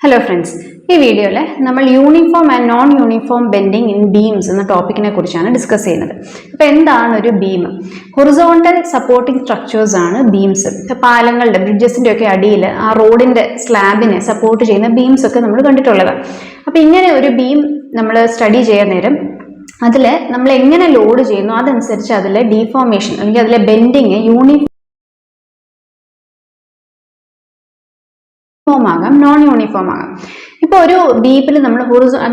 Hello friends ഈ വീഡിയോയിൽ നമ്മൾ uniform and non uniform bending in beams എന്ന ടോപ്പിക്കിനെ കുറിച്ചാണ് ഡിസ്കസ് ചെയ്യുന്നത്. അപ്പോൾ എന്താണ് ഒരു ബീം ഹൊറിസോണ്ടൽ സപ്പോർട്ടിംഗ് സ്ട്രക്ചേഴ്സ് ആണ് ബീംസ് ഇപ്പോൾ പാലങ്ങളുടെ ബ്രിഡ്ജസിന്റെ ഒക്കെ അടിയിൽ ആ റോഡിന്റെ സ്ലാബിനെ സപ്പോർട്ട് ചെയ്യുന്ന ബീംസ് ഒക്കെ നമ്മൾ കണ്ടിട്ടുള്ളതാണ് അപ്പോൾ ഇങ്ങനെ ഒരു ബീം നമ്മൾ സ്റ്റഡി ചെയ്യാൻ നേരം അതിൽ നമ്മൾ എങ്ങനെ ലോഡ് ചെയ്യുന്നു? അതനുസരിച്ച് അതിലെ ഡീഫോർമേഷൻ അല്ലെങ്കിൽ അതിലെ ബെൻഡിങ് യൂണിഫോം യൂണിഫോം ആകാം നോൺ യൂണിഫോം ആകാം. ഇപ്പോൾ ഒരു ബീപ്പിൽ നമ്മൾ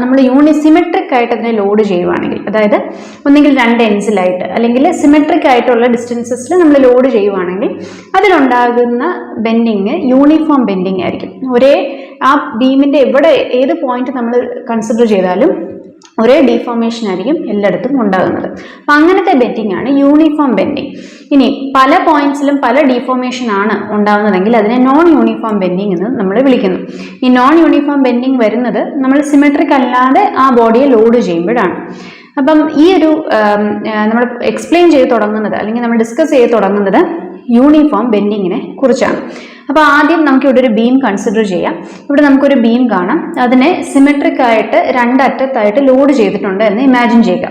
നമ്മൾ യൂണി സിമെട്രിക് ആയിട്ട് അതിനെ ലോഡ് ചെയ്യുവാണെങ്കിൽ അതായത് ഒന്നെങ്കിൽ രണ്ട് എൻസിലായിട്ട് അല്ലെങ്കിൽ സിമെട്രിക് ആയിട്ടുള്ള ഡിസ്റ്റൻസസിൽ നമ്മൾ ലോഡ് ചെയ്യുവാണെങ്കിൽ അതിലുണ്ടാകുന്ന ബെൻഡിങ് യൂണിഫോം ബെൻഡിങ് ആയിരിക്കും. ഒരേ ആ ബീമിന്റെ എവിടെ ഏത് പോയിന്റ് നമ്മൾ കൺസിഡർ ചെയ്താലും ഒരേ ഡീഫോർമേഷൻ ആയിരിക്കും എല്ലായിടത്തും ഉണ്ടാകുന്നത്. അപ്പം അങ്ങനത്തെ ബെൻഡിങ് ആണ് യൂണിഫോം ബെൻഡിങ് ഇനി പല പോയിന്റ്സിലും പല ഡീഫോർമേഷൻ ആണ് ഉണ്ടാകുന്നതെങ്കിൽ അതിനെ നോൺ യൂണിഫോം ബെൻഡിങ് എന്ന് നമ്മൾ വിളിക്കുന്നു. ഈ നോൺ യൂണിഫോം ബെൻഡിങ് വരുന്നത് നമ്മൾ സിമെട്രിക് അല്ലാതെ ആ ബോഡിയെ ലോഡ് ചെയ്യുമ്പോഴാണ്. അപ്പം ഈ ഒരു നമ്മൾ എക്സ്പ്ലെയിൻ ചെയ്ത് തുടങ്ങുന്നത് അല്ലെങ്കിൽ നമ്മൾ ഡിസ്കസ് ചെയ്ത് തുടങ്ങുന്നത് യൂണിഫോം ബെൻഡിങ്ങിനെ കുറിച്ചാണ്. അപ്പോൾ ആദ്യം നമുക്ക് ഇവിടെ ഒരു ബീം കൺസിഡർ ചെയ്യാം. ഇവിടെ നമുക്കൊരു ബീം കാണാം. അതിനെ സിമെട്രിക് ആയിട്ട് രണ്ടറ്റത്തായിട്ട് ലോഡ് ചെയ്തിട്ടുണ്ട് എന്ന് ഇമാജിൻ ചെയ്യുക.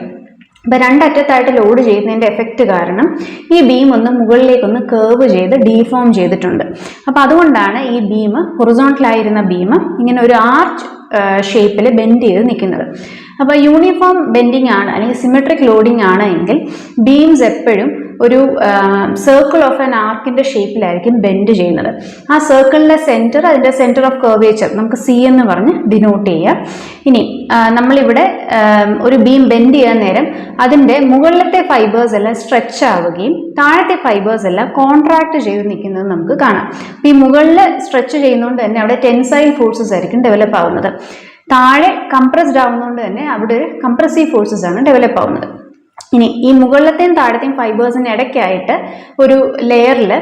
അപ്പോൾ രണ്ടറ്റത്തായിട്ട് ലോഡ് ചെയ്യുന്നതിന്റെ എഫക്റ്റ് കാരണം ഈ ബീം ഒന്ന് മുകളിലേക്കൊന്ന് കേർവ് ചെയ്ത് ഡീഫോം ചെയ്തിട്ടുണ്ട്. അപ്പോൾ അതുകൊണ്ടാണ് ഈ ബീം ഹൊറിസോണ്ടലായിരുന്ന ബീം ഇങ്ങനെ ഒരു ആർച്ച് ഷേപ്പിൽ ബെൻഡ് ചെയ്ത് നിൽക്കുന്നത്. അപ്പോൾ യൂണിഫോം ബെൻഡിങ് ആണ് അല്ലെങ്കിൽ സിമെട്രിക് ലോഡിംഗ് ആണ് എങ്കിൽ ബീംസ് എപ്പോഴും ഒരു സർക്കിൾ ഓഫ് ആൻ ആർക്കിന്റെ ഷേപ്പിലായിരിക്കും ബെൻഡ് ചെയ്യുന്നത്. ആ സർക്കിളിലെ സെന്റർ അതിന്റെ സെന്റർ ഓഫ് കർവേച്ചർ നമുക്ക് സി എന്ന് പറഞ്ഞ് ഡിനോട്ട് ചെയ്യാം. ഇനി നമ്മളിവിടെ ഒരു ബീം ബെൻഡ് ചെയ്യാൻ നേരം അതിന്റെ മുകളിലത്തെ ഫൈബേഴ്സ് എല്ലാം സ്ട്രെച്ച് ആവുകയും താഴത്തെ ഫൈബേഴ്സ് എല്ലാം കോൺട്രാക്ട് ചെയ്ത് നിൽക്കുന്നത് നമുക്ക് കാണാം. ഈ മുകളിൽ സ്ട്രെച്ച് ചെയ്യുന്നതുകൊണ്ട് തന്നെ അവിടെ ടെൻസൈൽ ഫോഴ്സസ് ആയിരിക്കും ഡെവലപ്പ് ആവുന്നത്. താഴെ കംപ്രസ്ഡ് ആവുന്നതുകൊണ്ട് തന്നെ അവിടെ കംപ്രസീവ് ഫോഴ്സസ് ആണ് ഡെവലപ്പ് ആവുന്നത്. ഇനി ഈ മുകളിലത്തെയും താഴത്തെയും ഫൈബേഴ്സിന് ഇടയ്ക്കായിട്ട് ഒരു ലെയറിൽ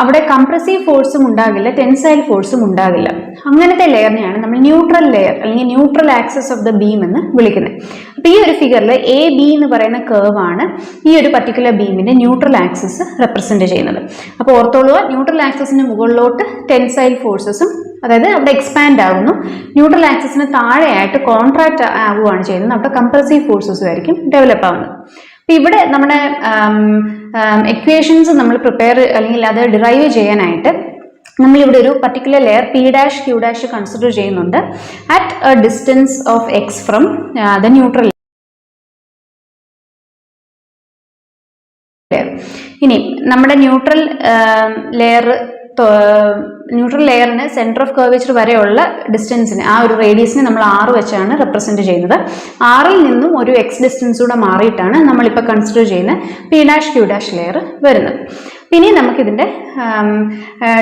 അവിടെ കംപ്രസീവ് ഫോഴ്സും ഉണ്ടാകില്ല ടെൻസൈൽ ഫോഴ്സും ഉണ്ടാകില്ല. അങ്ങനത്തെ ലെയറിനെയാണ് നമ്മൾ ന്യൂട്രൽ ലെയർ അല്ലെങ്കിൽ neutral axis of the beam എന്ന് വിളിക്കുന്നത്. അപ്പോൾ ഈ ഒരു ഫിഗറിൽ എ ബി എന്ന് പറയുന്ന കേർവ് ആണ് ഈ ഒരു പർട്ടിക്കുലർ ബീമിന്റെ ന്യൂട്രൽ ആക്സസ് റെപ്രസെന്റ് ചെയ്യുന്നത്. അപ്പോൾ ഓർത്തോളുക ന്യൂട്രൽ ആക്സസിന് മുകളിലോട്ട് ടെൻസൈൽ ഫോഴ്സസും അതായത് അവിടെ എക്സ്പാൻഡ് ആകുന്നു ന്യൂട്രൽ ആക്സസിന് താഴെയായിട്ട് കോൺട്രാക്ട് ആവുകയാണ് ചെയ്യുന്നത്. അവിടെ കംപ്രസീവ് ഫോഴ്സസും ആയിരിക്കും ഡെവലപ്പ് ആവുന്നത്. ഇവിടെ നമ്മുടെ എക്വേഷൻസ് നമ്മൾ പ്രിപ്പയർ അല്ലെങ്കിൽ അത് ഡിറൈവ് ചെയ്യാനായിട്ട് നമ്മളിവിടെ ഒരു particular layer P dash Q dash consider ചെയ്യുന്നുണ്ട്. At a distance of X from the neutral ഇനി നമ്മുടെ ന്യൂട്രൽ ലെയർ ന്യൂട്രൽ ലെയറിന് സെന്റർ ഓഫ് കർവേച്ചർ വരെയുള്ള ഡിസ്റ്റൻസിന് ആ ഒരു റേഡിയസിനെ നമ്മൾ ആറ് വെച്ചാണ് റെപ്രസെന്റ് ചെയ്യുന്നത്. ആറിൽ നിന്നും ഒരു എക്സ് ഡിസ്റ്റൻസ് കൂടെ മാറിയിട്ടാണ് നമ്മളിപ്പോൾ കൺസിഡർ ചെയ്യുന്ന P dash Q dash layer വരുന്നത്. പിന്നെ നമുക്കിതിന്റെ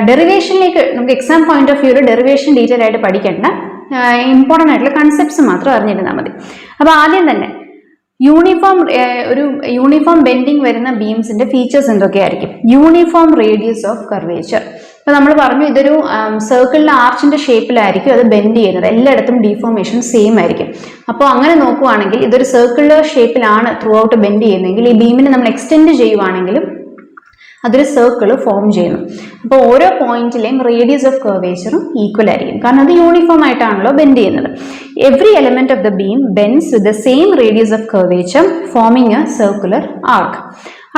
ഡെറിവേഷനിലേക്ക് നമുക്ക് exam point of view derivation detail ആയിട്ട് പഠിക്കേണ്ട ഇമ്പോർട്ടന്റ് ആയിട്ടുള്ള കൺസെപ്റ്റ്സ് മാത്രം അറിഞ്ഞിരുന്നാൽ മതി. അപ്പോൾ ആദ്യം തന്നെ യൂണിഫോം ഒരു യൂണിഫോം ബെൻഡിങ് വരുന്ന ബീംസിന്റെ ഫീച്ചേഴ്സ് എന്തൊക്കെയായിരിക്കും? Uniform radius of curvature. ഇപ്പൊ നമ്മൾ പറഞ്ഞു ഇതൊരു സർക്കിളിലെ ആർച്ചിന്റെ ഷേപ്പിലായിരിക്കും അത് ബെൻഡ് ചെയ്യുന്നത്. എല്ലായിടത്തും ഡിഫോർമേഷൻ സെയിം ആയിരിക്കും. അപ്പോൾ അങ്ങനെ നോക്കുവാണെങ്കിൽ ഇതൊരു സർക്കിളിലെ ഷേപ്പിലാണ് ത്രൂ ഔട്ട് ബെൻഡ് ചെയ്യുന്നതെങ്കിൽ ഈ ബീമിനെ നമ്മൾ എക്സ്റ്റെൻഡ് ചെയ്യുവാണെങ്കിലും അതൊരു സർക്കിൾ ഫോം ചെയ്യുന്നു. അപ്പോൾ ഓരോ പോയിന്റിലെയും റേഡിയസ് ഓഫ് കർവേച്ചറും ഈക്വൽ ആയിരിക്കും. കാരണം അത് യൂണിഫോം ആയിട്ടാണല്ലോ ബെൻഡ് ചെയ്യുന്നത്. Every element of the beam bends with the same radius of curvature forming a circular arc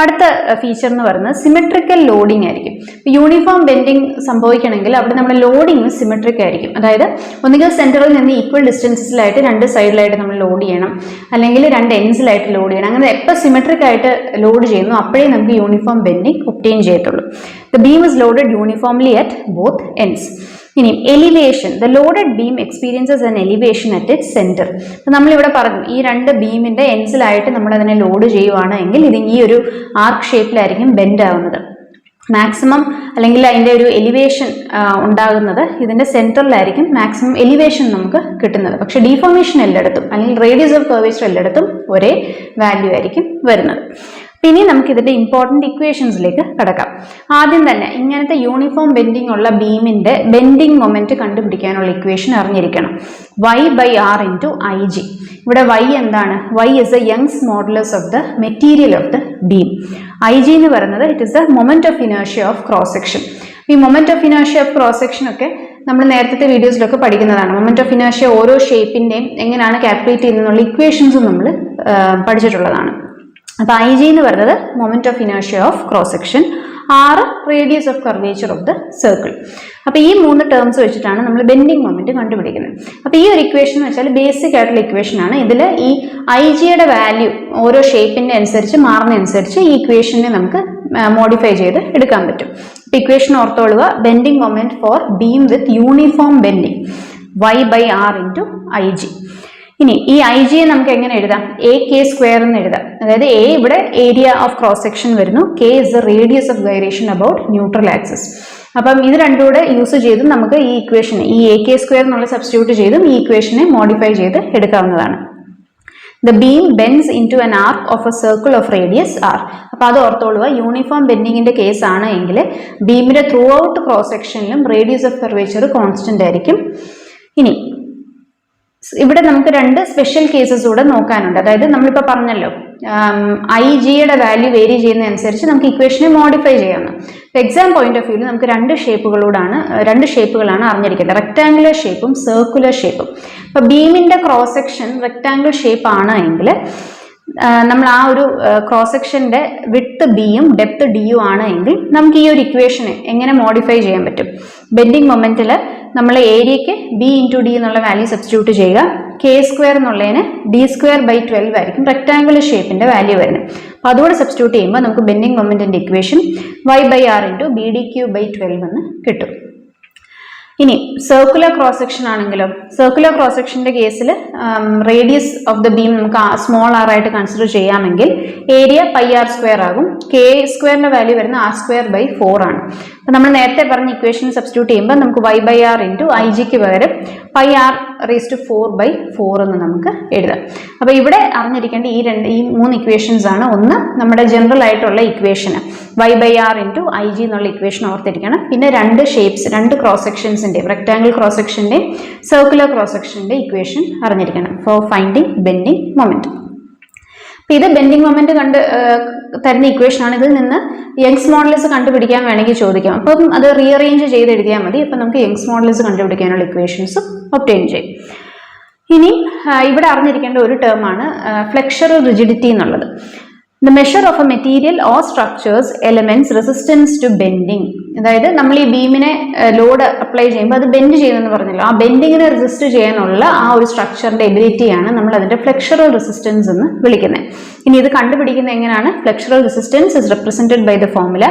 അടുത്ത ഫീച്ചർ എന്ന് പറയുന്നത് സിമെട്രിക്കൽ ലോഡിംഗ് ആയിരിക്കും. യൂണിഫോം ബെൻഡിങ് സംഭവിക്കണമെങ്കിൽ അവിടെ നമ്മുടെ ലോഡിംഗ് സിമെട്രിക് ആയിരിക്കും. അതായത് ഒന്നുകിൽ സെന്ററിൽ നിന്ന് ഈക്വൽ ഡിസ്റ്റൻസിലായിട്ട് രണ്ട് സൈഡിലായിട്ട് നമ്മൾ ലോഡ് ചെയ്യണം. അല്ലെങ്കിൽ രണ്ട് എൻസിലായിട്ട് ലോഡ് ചെയ്യണം. അങ്ങനെ എപ്പോൾ സിമെട്രിക് ആയിട്ട് ലോഡ് ചെയ്യുന്നു അപ്പോഴേ നമുക്ക് യൂണിഫോം ബെൻഡിങ് ഒപ്റ്റെയിൻ ചെയ്യത്തുള്ളൂ. The beam is loaded uniformly at both ends ഇനി elevation the loaded beam experiences an elevation at it centre നമ്മളിവിടെ പറഞ്ഞു ഈ രണ്ട് ബീമിന്റെ എൻസിലായിട്ട് നമ്മൾ അതിനെ ലോഡ് ചെയ്യുവാണ് എങ്കിൽ ഇത് ഈ ഒരു ആർക്ക് ഷേപ്പിലായിരിക്കും ബെൻഡ് ആവുന്നത്. മാക്സിമം അല്ലെങ്കിൽ അതിന്റെ ഒരു എലിവേഷൻ ഉണ്ടാകുന്നത് ഇതിന്റെ സെന്ററിലായിരിക്കും മാക്സിമം എലിവേഷൻ നമുക്ക് കിട്ടുന്നത്. പക്ഷേ ഡീഫോർമേഷൻ എല്ലായിടത്തും അല്ലെങ്കിൽ റേഡിയസ് ഓഫ് കർവേച്ചർ എല്ലായിടത്തും ഒരേ വാല്യൂ ആയിരിക്കും വരുന്നത്. പിന്നെ നമുക്ക് ഇതിന്റെ ഇമ്പോർട്ടന്റ് ഇക്വേഷൻസിലേക്ക് കടക്കാം. ആദ്യം തന്നെ ഇങ്ങനത്തെ യൂണിഫോം ബെൻഡിങ് ഉള്ള ബീമിന്റെ ബെൻഡിങ് മൊമെന്റ് കണ്ടുപിടിക്കാനുള്ള ഇക്വേഷൻ അറിഞ്ഞിരിക്കണം. Y by R into I G ഇവിടെ വൈ എന്താണ്? Y is a Young's modulus of the material of the beam I G എന്ന് പറയുന്നത് it is the moment of ഇനേഷ്യ of cross section ഈ moment of ഇനേഷ്യ of cross section ഒക്കെ നമ്മൾ നേരത്തെ വീഡിയോസിലൊക്കെ പഠിക്കുന്നതാണ്. മൊമെന്റ് ഓഫ് ഇനേഷ്യ ഓരോ ഷേപ്പിന്റെയും എങ്ങനെയാണ് കാൽക്കുലേറ്റ് ചെയ്യുന്നുള്ള ഇക്വേഷൻസും നമ്മൾ പഠിച്ചിട്ടുള്ളതാണ്. അപ്പൊ ഐ ജി എന്ന് പറയുന്നത് moment of ഇനേഷ്യ of cross section R radius of curvature of the circle അപ്പൊ ഈ മൂന്ന് ടേംസ് വെച്ചിട്ടാണ് നമ്മൾ ബെൻഡിങ് മൊമെന്റ് കണ്ടുപിടിക്കുന്നത്. അപ്പൊ ഈ ഒരു ഇക്വേഷൻ എന്ന് വെച്ചാൽ ബേസിക് ആയിട്ടുള്ള ഇക്വേഷൻ ആണ്. ഇതിൽ ഈ ഐ ജിയുടെ വാല്യൂ ഓരോ ഷേപ്പിന്റെ അനുസരിച്ച് മാറുന്ന അനുസരിച്ച് ഈ ഇക്വേഷനെ നമുക്ക് മോഡിഫൈ ചെയ്ത് എടുക്കാൻ പറ്റും. അപ്പൊ equation ഓർത്തോളുക. Bending moment for beam with uniform bending Y by R into I G ഇനി ഈ ഐ ജിയെ നമുക്ക് എങ്ങനെ എഴുതാം? എ കെ സ്ക്വയർ എന്ന് എഴുതാം. അതായത് എ ഇവിടെ ഏരിയ ഓഫ് ക്രോസ് സെക്ഷൻ വരുന്നു. K is the radius of gyration about neutral axis അപ്പം ഇത് രണ്ടും കൂടെ യൂസ് ചെയ്തും നമുക്ക് ഈ ഇക്വേഷൻ ഈ എ കെ സ്ക്വയർ എന്നുള്ള സബ്സ്റ്റിറ്റ്യൂട്ട് ചെയ്തും ഈ ഇക്വേഷനെ മോഡിഫൈ ചെയ്ത് എടുക്കാവുന്നതാണ്. The beam bends into an arc of a circle of radius R അപ്പം അത് ഓർത്തോളുക യൂണിഫോം ബെൻഡിങ്ങിന്റെ കേസ് ആണ് എങ്കിൽ ബീമിന്റെ ത്രൂ ഔട്ട് ക്രോസ് സെക്ഷനിലും റേഡിയസ് ഓഫ് കർവേച്ചർ കോൺസ്റ്റന്റ് ആയിരിക്കും. ഇനി ഇവിടെ നമുക്ക് രണ്ട് സ്പെഷ്യൽ കേസസ് കൂടെ നോക്കാനുണ്ട്. അതായത് നമ്മളിപ്പോൾ പറഞ്ഞല്ലോ ഐ ജിയുടെ വാല്യൂ വേരി ചെയ്യുന്നതനുസരിച്ച് നമുക്ക് ഇക്വേഷനെ മോഡിഫൈ ചെയ്യാമെന്ന് എക്സാം പോയിന്റ് ഓഫ് വ്യൂവിൽ നമുക്ക് രണ്ട് ഷേപ്പുകളോടാണ് രണ്ട് ഷേപ്പുകളാണ് അറിഞ്ഞിരിക്കുന്നത് റെക്ടാങ്കുലർ ഷേപ്പും സർക്കുലർ ഷേപ്പും അപ്പോൾ ബീമിന്റെ ക്രോസ് സെക്ഷൻ റെക്ടാങ്കിൾ ഷേപ്പ് ആണ് എങ്കിൽ നമ്മൾ ആ ഒരു ക്രോസ് സെക്ഷന്റെ വിട്ട് ബിയും ഡെപ്ത് ഡിയും ആണ് എങ്കിൽ നമുക്ക് ഈ ഒരു ഇക്വേഷനെ എങ്ങനെ മോഡിഫൈ ചെയ്യാൻ പറ്റും? ബെൻഡിങ് മൊമെന്റിൽ നമ്മൾ ഏരിയയ്ക്ക് ബി ഇന്റു ഡി എന്നുള്ള വാല്യൂ സബ്സ്റ്റിറ്റ്യൂട്ട് ചെയ്യുക. കെ സ്ക്വയർ എന്നുള്ളതിന് ഡി സ്ക്വയർ ബൈ ട്വൽവ് ആയിരിക്കും റെക്ടാംഗുലർ ഷേപ്പിന്റെ വാല്യൂ വരുന്നത്. അപ്പോൾ അതുകൂടെ സബ്സ്റ്റിറ്റ്യൂട്ട് ചെയ്യുമ്പോൾ നമുക്ക് bending മൊമെന്റിന്റെ equation Y by R into B D cube by twelve എന്ന് കിട്ടും. ഇനി സർക്കുലർ ക്രോസ് സെക്ഷൻ ആണെങ്കിലും സർക്കുലർ ക്രോസ് സെക്ഷന്റെ കേസിൽ റേഡിയസ് ഓഫ് ദ ബീം നമുക്ക് സ്മോൾ ആർ ആയിട്ട് കൺസിഡർ ചെയ്യാമെങ്കിൽ ഏരിയ പൈ ആർ സ്ക്വയർ ആകും. കെ സ്ക്വയറിന്റെ വാല്യൂ വരുന്ന ആർ സ്ക്വയർ ബൈ ഫോർ ആണ്. അപ്പൊ നമ്മൾ നേരത്തെ പറഞ്ഞ ഇക്വേഷൻ സബ്സ്റ്റിറ്റ്യൂട്ട് ചെയ്യുമ്പോൾ നമുക്ക് Y by R into I ജിക്ക് പകരം pi R raise to four by four എന്ന് നമുക്ക് എഴുതാം. അപ്പോൾ ഇവിടെ അറിഞ്ഞിരിക്കേണ്ട ഈ രണ്ട് ഈ മൂന്ന് ഇക്വേഷൻസ് ആണ് ഒന്ന് നമ്മുടെ ജനറൽ ആയിട്ടുള്ള ഇക്വേഷന് Y by R into I G എന്നുള്ള ഇക്വേഷൻ ഓർത്തിരിക്കണം. പിന്നെ രണ്ട് ഷേപ്സ് രണ്ട് ക്രോസ് സെക്ഷൻസിന്റെ റെക്ടാംഗിൾ ക്രോസ് സെക്ഷന്റെയും സർക്കുലർ ക്രോസ് സെക്ഷന്റെ ഇക്വേഷൻ അറിഞ്ഞിരിക്കണം ഫോർ ഫൈൻഡിങ് ബെൻഡിങ് അപ്പൊ ഇത് ബെൻഡിങ് മൊമെന്റ് കണ്ട് തരുന്ന ഇക്വേഷൻ ആണ്. ഇതിൽ നിന്ന് യങ്സ് മോഡൽസ് കണ്ടുപിടിക്കാൻ വേണമെങ്കിൽ ചോദിക്കാം. അപ്പം അത് റീഅറേഞ്ച് ചെയ്ത് എഴുതിയാൽ മതി. അപ്പം നമുക്ക് യങ്സ് മോഡൽസ് കണ്ടുപിടിക്കാനുള്ള ഇക്വേഷൻസും ഒപ്റ്റെയിൻ ചെയ്യും. ഇനി ഇവിടെ അറിഞ്ഞിരിക്കേണ്ട ഒരു ടേമാണ് ഫ്ലെക്ഷറൽ റിജിഡിറ്റി എന്നുള്ളത്. The measure of a material or structures elements resistance to bending അതായത് നമ്മൾ ഈ ബീമിനെ ലോഡ് അപ്ലൈ ചെയ്യുമ്പോൾ അത് ബെൻഡ് ചെയ്യുമെന്ന് പറഞ്ഞല്ലോ. ആ ബെൻഡിങ്ങിനെ റെസിസ്റ്റ് ചെയ്യാനുള്ള ആ ഒരു സ്ട്രക്ചറിന്റെ എബിലിറ്റിയാണ് നമ്മൾ അതിന്റെ ഫ്ലെക്ഷറൽ റെസിസ്റ്റൻസ് എന്ന് വിളിക്കുന്നത്. ഇനി ഇത് കണ്ടുപിടിക്കുന്നത് എങ്ങനെയാണ്? Flexural resistance is represented by the formula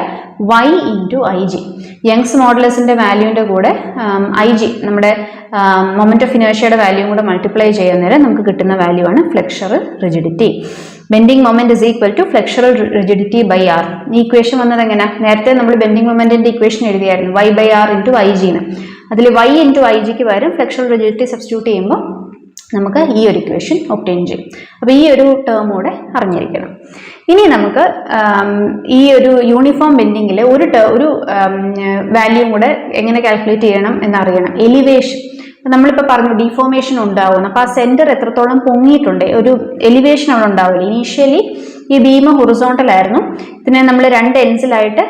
Y into I G Young's മോഡലസിന്റെ വാല്യൂവിന്റെ കൂടെ ഐ ജി നമ്മുടെ മൊമെന്റ് ഓഫ് ഇനേഷ്യയുടെ വാല്യൂവും കൂടെ മൾട്ടിപ്ലൈ ചെയ്യുന്നേരം നമുക്ക് കിട്ടുന്ന വാല്യൂ ആണ് flexural rigidity bending moment is equal to flexural rigidity by R ഈ ഇക്വേഷൻ വന്നത് എങ്ങനെ? നേരത്തെ നമ്മൾ ബെൻഡിങ് മൊമെന്റിന്റെ equation എഴുതിയായിരുന്നു. Y by R into I ജിന്ന് അതിൽ വൈ ഇന്റു ഐ ജിക്ക് പകരം ഫ്ലെക്ഷറൽ റിജിഡിറ്റി സബ്സ്റ്റിറ്റ്യൂട്ട് ചെയ്യുമ്പോൾ നമുക്ക് ഈ ഒരു ഇക്വേഷൻ ഒപ്റ്റെയിൻ ചെയ്യും. അപ്പോൾ ഈ ഒരു ടേം കൂടെ അറിഞ്ഞിരിക്കണം. ഇനി നമുക്ക് ഈ ഒരു യൂണിഫോം ബെൻഡിങ്ങിൽ ഒരു ഒരു വാല്യൂം കൂടെ എങ്ങനെ കാൽക്കുലേറ്റ് ചെയ്യണം എന്നറിയണം. എലിവേഷൻ നമ്മളിപ്പോൾ പറഞ്ഞു ഡിഫോർമേഷൻ ഉണ്ടാവും അപ്പോൾ ആ സെന്റർ എത്രത്തോളം പൊങ്ങിയിട്ടുണ്ട്? ഒരു എലിവേഷൻ അവിടെ ഉണ്ടാവില്ല. ഇനീഷ്യലി ഈ ഭീമ ഹൊറിസോണ്ടൽ ആയിരുന്നു. ഇതിനെ നമ്മൾ രണ്ട് എൻസിലായിട്ട്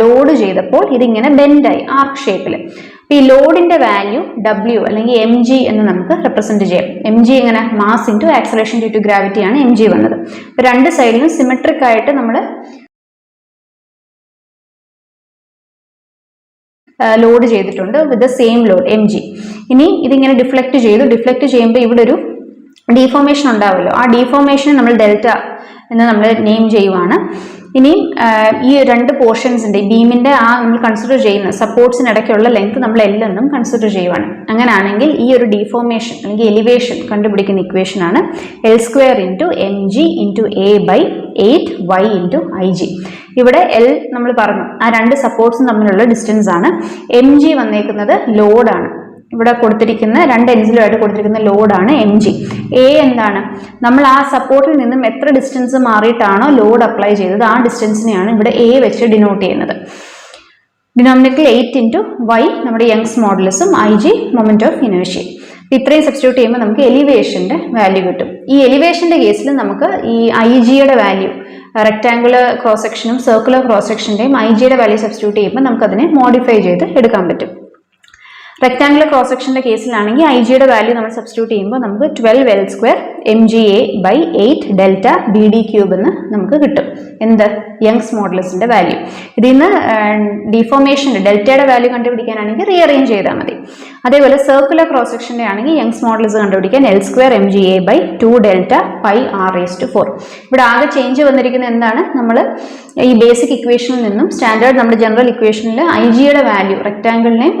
ലോഡ് ചെയ്തപ്പോൾ ഇതിങ്ങനെ ബെൻഡായി ആർക്ക് ഷേപ്പിൽ അപ്പോൾ ഈ ലോഡിന്റെ വാല്യൂ ഡബ്ല്യു അല്ലെങ്കിൽ എം ജി എന്ന് നമുക്ക് റെപ്രസെന്റ് ചെയ്യാം. എം ജി എങ്ങനെ mass into acceleration due to ഗ്രാവിറ്റിയാണ് M G വന്നത്. അപ്പോൾ രണ്ട് സൈഡിലും സിമെട്രിക് ആയിട്ട് നമ്മൾ ലോഡ് ചെയ്തിട്ടുണ്ട് with the same load M G ഇനി ഇതിങ്ങനെ ഡിഫ്ലക്ട് ചെയ്തു. ഡിഫ്ലക്ട് ചെയ്യുമ്പോൾ ഇവിടെ ഒരു ഡീഫോർമേഷൻ ഉണ്ടാവുമല്ലോ ആ ഡീഫോർമേഷനെ നമ്മൾ ഡെൽറ്റ എന്ന് നമ്മൾ നെയിം ചെയ്യുവാണ്. ഇനി ഈ രണ്ട് പോർഷൻസിന്റെ ബീമിന്റെ ആ നമ്മൾ കൺസിഡർ ചെയ്യുന്ന സപ്പോർട്ട്സിനിടയ്ക്കുള്ള ലെങ്ത് നമ്മൾ എല്ലെന്നും കൺസിഡർ ചെയ്യുവാണ്. അങ്ങനെയാണെങ്കിൽ ഈ ഒരു ഡിഫോർമേഷൻ അല്ലെങ്കിൽ എലിവേഷൻ കണ്ടുപിടിക്കുന്ന ഇക്വേഷനാണ് L square into M G into A by eight Y into I G ഇവിടെ എൽ നമ്മൾ പറഞ്ഞു ആ രണ്ട് സപ്പോർട്ട്സും തമ്മിലുള്ള ഡിസ്റ്റൻസ് ആണ്. എം ജി വന്നേക്കുന്നത് ലോഡാണ് ഇവിടെ കൊടുത്തിരിക്കുന്ന രണ്ട് എൻസിലുമായിട്ട് കൊടുത്തിരിക്കുന്ന ലോഡാണ് എം ജി എ എന്താണ്? നമ്മൾ ആ സപ്പോർട്ടിൽ നിന്നും എത്ര ഡിസ്റ്റൻസ് മാറിയിട്ടാണോ ലോഡ് അപ്ലൈ ചെയ്തത് ആ ഡിസ്റ്റൻസിനെയാണ് ഇവിടെ എ വെച്ച് ഡിനോട്ട് ചെയ്യുന്നത്. ഡിനോമിനേറ്റർ എയ്റ്റ് ഇന്റു വൈ നമ്മുടെ യങ്സ് മോഡലസും ഐ ജി മൊമെന്റ് ഓഫ് ഇനേഷ്യ ഇത്രയും സബ്സ്റ്റിറ്റ്യൂട്ട് ചെയ്യുമ്പോൾ നമുക്ക് എലിവേഷന്റെ വാല്യൂ കിട്ടും. ഈ എലിവേഷന്റെ കേസിൽ നമുക്ക് ഈ ഐ ജിയുടെ വാല്യൂ റെക്ടാങ്കുലർ ക്രോസ് സെക്ഷനും സർക്കുലർ ക്രോസ് സെക്ഷന്റെയും ഐ ജിയുടെ വാല്യൂ സബ്സ്റ്റിറ്റ്യൂട്ട് ചെയ്യുമ്പോൾ നമുക്കതിനെ മോഡിഫൈ ചെയ്ത് എടുക്കാൻ പറ്റും. റെക്ടാംഗുലർ ക്രോസ് സെക്ഷന്റെ കേസിലാണെങ്കിൽ ഐ ജിയുടെ വാല്യൂ നമ്മൾ സബ്സ്റ്റിറ്റ്യൂട്ട് ചെയ്യുമ്പോൾ നമുക്ക് twelve L square M G A by eight delta B D cube എന്ന് നമുക്ക് കിട്ടും. എന്ത്? യങ്സ് മോഡലസിന്റെ വാല്യൂ ഇതിൽ നിന്ന് ഡിഫോർമേഷൻ ഡെൽറ്റയുടെ വാല്യൂ കണ്ടുപിടിക്കാനാണെങ്കിൽ റീഅറേഞ്ച് ചെയ്താൽ മതി. അതേപോലെ സർക്കുലർ ക്രോസ് സെക്ഷന്റെ ആണെങ്കിൽ യങ്സ് മോഡൽസ് കണ്ടുപിടിക്കാൻ L square M G A by two delta pi R raise to four ഇവിടെ ആകെ ചേഞ്ച് വന്നിരിക്കുന്നത് എന്താണ്? നമ്മൾ ഈ ബേസിക് ഇക്വേഷനിൽ നിന്നും സ്റ്റാൻഡേർഡ് നമ്മുടെ ജനറൽ ഇക്വേഷനിൽ ഐ ജിയുടെ വാല്യൂ റെക്ടാങ്കിളിനെയും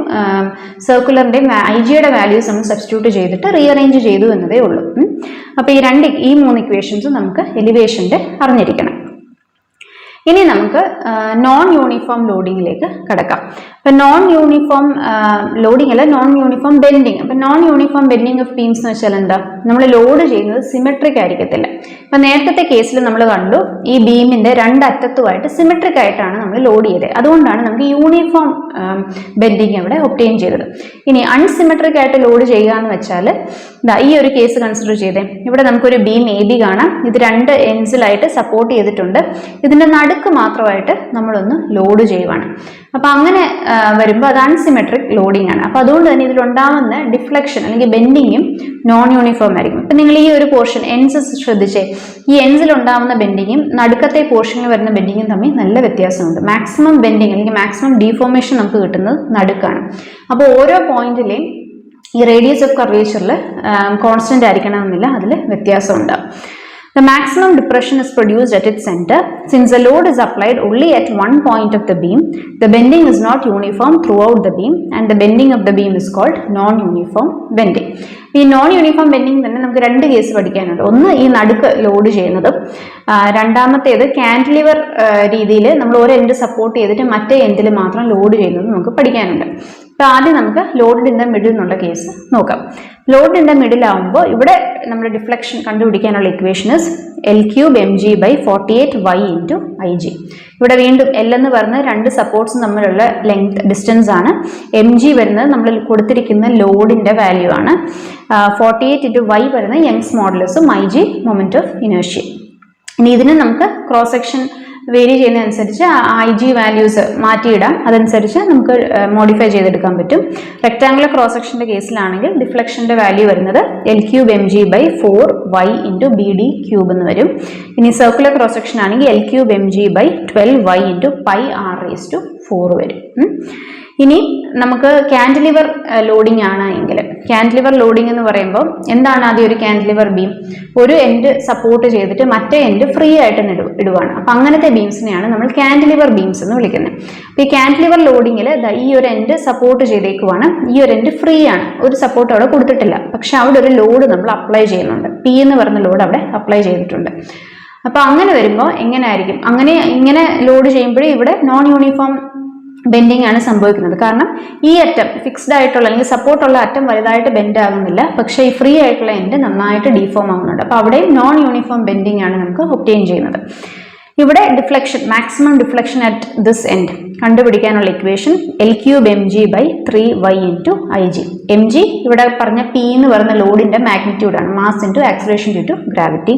സർക്കുലറിന്റെയും ഐ ജിയുടെ വാല്യൂസ് നമ്മൾ സബ്സ്റ്റിറ്റ്യൂട്ട് ചെയ്തിട്ട് റീഅറേഞ്ച് ചെയ്തു എന്നതേ ഉള്ളൂ. അപ്പോൾ ഈ രണ്ട് ഈ മൂന്ന് ഇക്വേഷൻസ് നമുക്ക് എലിവേഷന്റെ അറിഞ്ഞിരിക്കണം. ഇനി നമുക്ക് നോൺ യൂണിഫോം ലോഡിങ്ങിലേക്ക് കിടക്കാം. അപ്പം നോൺ യൂണിഫോം ലോഡിംഗ് അല്ല നോൺ യൂണിഫോം ബെൻഡിങ് അപ്പം non uniform bending of beams എന്ന് വെച്ചാൽ എന്താ? നമ്മൾ ലോഡ് ചെയ്യുന്നത് സിമെട്രിക് ആയിരിക്കത്തില്ല. അപ്പം നേരത്തെ കേസിൽ നമ്മൾ കണ്ടു ഈ ബീമിന്റെ രണ്ടറ്റത്തുമായിട്ട് സിമെട്രിക് ആയിട്ടാണ് നമ്മൾ ലോഡ് ചെയ്തത്. അതുകൊണ്ടാണ് നമുക്ക് യൂണിഫോം ബെൻഡിങ് അവിടെ ഒപ്റ്റെയിൻ ചെയ്തത്. ഇനി അൺസിമെട്രിക് ആയിട്ട് ലോഡ് ചെയ്യുക എന്ന് വെച്ചാൽ ഇതാ ഈ ഒരു കേസ് കൺസിഡർ ചെയ്തേ. ഇവിടെ നമുക്കൊരു ബീം എ ബി കാണാം. ഇത് രണ്ട് എൻസിലായിട്ട് സപ്പോർട്ട് ചെയ്തിട്ടുണ്ട്. ഇതിന്റെ നടുക്ക് മാത്രമായിട്ട് നമ്മളൊന്ന് ലോഡ് ചെയ്യുവാണ്. അപ്പോൾ അങ്ങനെ വരുമ്പോൾ അത് അൺസിമെട്രിക് ലോഡിംഗ് ആണ്. അപ്പോൾ അതുകൊണ്ട് തന്നെ ഇതിലുണ്ടാവുന്ന ഡിഫ്ലക്ഷൻ അല്ലെങ്കിൽ ബെൻഡിങ്ങും നോൺ യൂണിഫോം ആയിരിക്കും. അപ്പം നിങ്ങൾ ഈ ഒരു പോർഷൻ എൻസ് ശ്രദ്ധിച്ചേ. ഈ എൻസിലുണ്ടാവുന്ന ബെൻഡിങ്ങും നടുക്കത്തെ പോർഷനിൽ വരുന്ന ബെൻഡിങ്ങും തമ്മിൽ നല്ല വ്യത്യാസമുണ്ട്. മാക്സിമം ബെൻഡിങ് അല്ലെങ്കിൽ മാക്സിമം ഡീഫോർമേഷൻ നമുക്ക് കിട്ടുന്നത് നടുക്കാണ്. അപ്പോൾ ഓരോ പോയിന്റിലെയും ഈ റേഡിയസ് ഓഫ് കർവേച്ചറിൽ കോൺസ്റ്റന്റ് ആയിരിക്കണം എന്നില്ല അതിൽ വ്യത്യാസം ഉണ്ട് the maximum depression is produced at it centre since the load is applied only at one point of the beam the bending is not uniform throughout the beam and the bending of the beam is called non uniform bending ഈ non uniform bending തന്നെ നമുക്ക് രണ്ട് case പഠിക്കാനുണ്ട്. ഒന്ന് ഈ നടുക്ക് load ചെയ്യുന്നതും. രണ്ടാമത്തേത് കാൻഡിലിവർ രീതിയിൽ നമ്മൾ ഒരു എൻഡ് സപ്പോർട്ട് ചെയ്തിട്ട് മറ്റേ എൻഡിൽ മാത്രം ലോഡ് ചെയ്യുന്നതും നമുക്ക് പഠിക്കാനുണ്ട്. അപ്പോൾ ആദ്യം നമുക്ക് ലോഡ് ഇൻ ദ മിഡിൽ എന്നുള്ള കേസ് നോക്കാം. ലോഡ് ഇൻ ദ മിഡിൽ ആകുമ്പോൾ ഇവിടെ നമ്മുടെ ഡിഫ്ലക്ഷൻ കണ്ടുപിടിക്കാനുള്ള equation is L cube M G by forty eight Y into I G ഇവിടെ വീണ്ടും എൽ എന്ന് പറഞ്ഞ രണ്ട് സപ്പോർട്ട്സും തമ്മിലുള്ള ലെങ്ത് ഡിസ്റ്റൻസ് ആണ്. എം ജി വരുന്നത് നമ്മൾ കൊടുത്തിരിക്കുന്ന ലോഡിന്റെ വാല്യൂ ആണ്. ഫോർട്ടി എയ്റ്റ് ഇന്റു വൈ വരുന്ന യങ്സ് മോഡലസും ഐ ജി മൊമെന്റ് ഓഫ് ഇനേഷ്യ ഇനി ഇതിന് നമുക്ക് cross section vary ചെയ്യുന്നതനുസരിച്ച് I G values മാറ്റിയിടാം. അതനുസരിച്ച് നമുക്ക് മോഡിഫൈ ചെയ്തെടുക്കാൻ പറ്റും. റെക്ടാങ്കുലർ ക്രോസ് സെക്ഷന്റെ കേസിലാണെങ്കിൽ ഡിഫ്ലക്ഷന്റെ വാല്യൂ വരുന്നത് L cube M G by four Y into B D cube എന്ന് വരും. ഇനി സർക്കുലർ ക്രോസ് സെക്ഷൻ ആണെങ്കിൽ L cube M G by twelve Y into pi R raise to four വരും. ഇനി നമുക്ക് കാൻഡിലിവർ ലോഡിംഗ് ആണ് എങ്കിൽ കാൻഡിലിവർ ലോഡിംഗ് എന്ന് പറയുമ്പോൾ എന്താണ് ആദ്യം ഒരു കാൻഡിലിവർ ബീം ഒരു എൻഡ് സപ്പോർട്ട് ചെയ്തിട്ട് മറ്റേ എൻഡ് ഫ്രീ ആയിട്ട് ഇടു ഇടുവാണ്. അപ്പം അങ്ങനത്തെ ബീംസിനെയാണ് നമ്മൾ കാൻഡിലിവർ ബീംസ് എന്ന് വിളിക്കുന്നത് അപ്പോൾ ഈ കാൻഡിലിവർ ലോഡിങ്ങിൽ ഈ ഒരു എൻഡ് സപ്പോർട്ട് ചെയ്തേക്കുവാണ്. ഈ ഒരു എൻഡ് ഫ്രീ ആണ്. ഒരു സപ്പോർട്ട് അവിടെ കൊടുത്തിട്ടില്ല. പക്ഷെ അവിടെ ഒരു ലോഡ് നമ്മൾ അപ്ലൈ ചെയ്യുന്നുണ്ട്. പി എന്ന് പറഞ്ഞ ലോഡ് അവിടെ അപ്ലൈ ചെയ്തിട്ടുണ്ട്. അപ്പോൾ അങ്ങനെ വരുമ്പോൾ എങ്ങനെ ആയിരിക്കും? അങ്ങനെ ഇങ്ങനെ ലോഡ് ചെയ്യുമ്പോഴേ ഇവിടെ നോൺ യൂണിഫോം ബെൻഡിങ് ആണ് സംഭവിക്കുന്നത്. കാരണം ഈ അറ്റം ഫിക്സ്ഡ് ആയിട്ടുള്ള അല്ലെങ്കിൽ സപ്പോർട്ടുള്ള അറ്റം വലുതായിട്ട് ബെൻഡ് ആകുന്നില്ല. പക്ഷേ ഈ ഫ്രീ ആയിട്ടുള്ള എൻഡ് നന്നായിട്ട് ഡീഫോം ആകുന്നുണ്ട്. അപ്പോൾ അവിടെയും നോൺ യൂണിഫോം ബെൻഡിങ് ആണ് നമുക്ക് ഒപ്റ്റെയിൻ ചെയ്യുന്നത്. ഇവിടെ deflection maximum deflection at this end കണ്ടുപിടിക്കാനുള്ള equation L cube M G by three Y into I G M G ഇവിടെ പറഞ്ഞ പി എന്ന് പറയുന്ന ലോഡിന്റെ ആണ്. Mass into acceleration due to gravity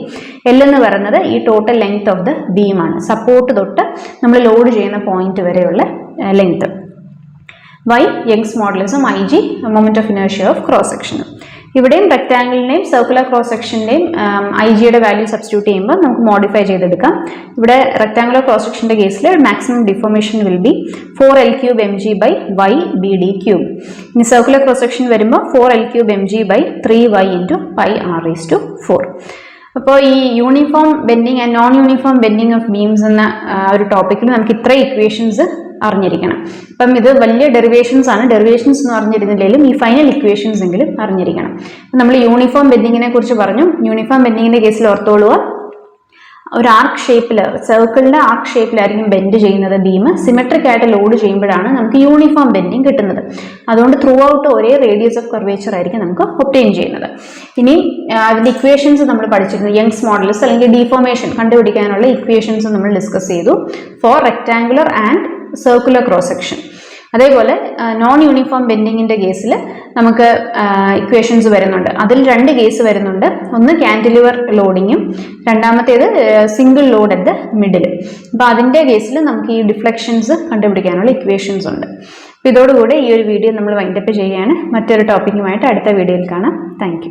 L എന്ന് പറയുന്നത് ഈ ടോട്ടൽ ലെങ്ത് ഓഫ് ദ ബീമാണ് സപ്പോർട്ട് തൊട്ട് നമ്മൾ ലോഡ് ചെയ്യുന്ന പോയിന്റ് വരെയുള്ള ലെങ്ത് വൈ യങ്സ് മോഡലിസും ഐ ജി മൊമെന്റ് ഓഫ് ഇനേഷ്യ ഓഫ് ക്രോസ് സെക്ഷനും ഇവിടെയും റെക്ടാങ്കിളിന്റെയും സർക്കുലർ ക്രോസ് സെക്ഷന്റെയും ഐ ജിയുടെ വാല്യൂ സബ്സ്റ്റിറ്റ്യൂട്ട് ചെയ്യുമ്പോൾ നമുക്ക് മോഡിഫൈ ചെയ്തെടുക്കാം. ഇവിടെ റെക്റ്റാംഗുലർ ക്രോസ് സെക്ഷന്റെ കേസിൽ maximum deformation will be four L cube M G by Y B D cube ഇനി സർക്കുലർ ക്രോസ് സെക്ഷൻ വരുമ്പോൾ four L cube M G by three Y into pi R raise to four അപ്പോൾ ഈ uniform bending and non uniform bending of beams എന്ന ഒരു ടോപ്പിക്കിൽ നമുക്ക് ഇത്ര equations അറിഞ്ഞിരിക്കണം. അപ്പം ഇത് വലിയ ഡെറിവേഷൻസ് ആണ്. ഡെറിവേഷൻസ് എന്ന് അറിഞ്ഞിരുന്നില്ലെങ്കിലും ഈ ഫൈനൽ ഇക്വേഷൻസ് എങ്കിലും അറിഞ്ഞിരിക്കണം. നമ്മൾ യൂണിഫോം ബെൻഡിങ്ങിനെ കുറിച്ച് പറഞ്ഞു. യൂണിഫോം ബെൻഡിങ്ങിന്റെ കേസിൽ ഓർത്തോളുക. ഒരു ആർക്ക് ഷേപ്പിൽ സർക്കിളിന്റെ ആർക്ക് ഷേപ്പിലായിരിക്കും ബെൻഡ് ചെയ്യുന്നത്. ബീം സിമെട്രിക് ആയിട്ട് ലോഡ് ചെയ്യുമ്പോഴാണ് നമുക്ക് യൂണിഫോം ബെൻഡിങ് കിട്ടുന്നത്. അതുകൊണ്ട് ത്രൂ ഔട്ട് ഒരേ റേഡിയസ് ഓഫ് കർവേച്ചർ ആയിരിക്കും നമുക്ക് ഒപ്റ്റെയിൻ ചെയ്യുന്നത്. ഇനി അതിന്റെ ഇക്വേഷൻസ് നമ്മൾ പഠിച്ചിരുന്നു. യങ്സ് മോഡൽസ് അല്ലെങ്കിൽ ഡിഫോമേഷൻ കണ്ടുപിടിക്കാനുള്ള ഇക്വേഷൻസ് നമ്മൾ ഡിസ്കസ് ചെയ്തു. For rectangular and circular cross section അതേപോലെ നോൺ യൂണിഫോം ബെൻഡിങ്ങിന്റെ കേസിൽ നമുക്ക് ഇക്വേഷൻസ് വരുന്നുണ്ട്. അതിൽ രണ്ട് കേസ് വരുന്നുണ്ട്. ഒന്ന് കാന്റിലിവർ ലോഡിങ്ങും രണ്ടാമത്തേത് single load at the middle അപ്പോൾ അതിന്റെ കേസിൽ നമുക്ക് ഈ ഡിഫ്ലക്ഷൻസ് കണ്ടുപിടിക്കാനുള്ള ഇക്വേഷൻസ് ഉണ്ട്. അപ്പോൾ ഇതോടുകൂടി ഈ ഒരു വീഡിയോ നമ്മൾ വൈൻഡപ്പ് ചെയ്യുകയാണ്. മറ്റൊരു ടോപ്പിക്കുമായിട്ട് അടുത്ത വീഡിയോയിൽ കാണാം. താങ്ക്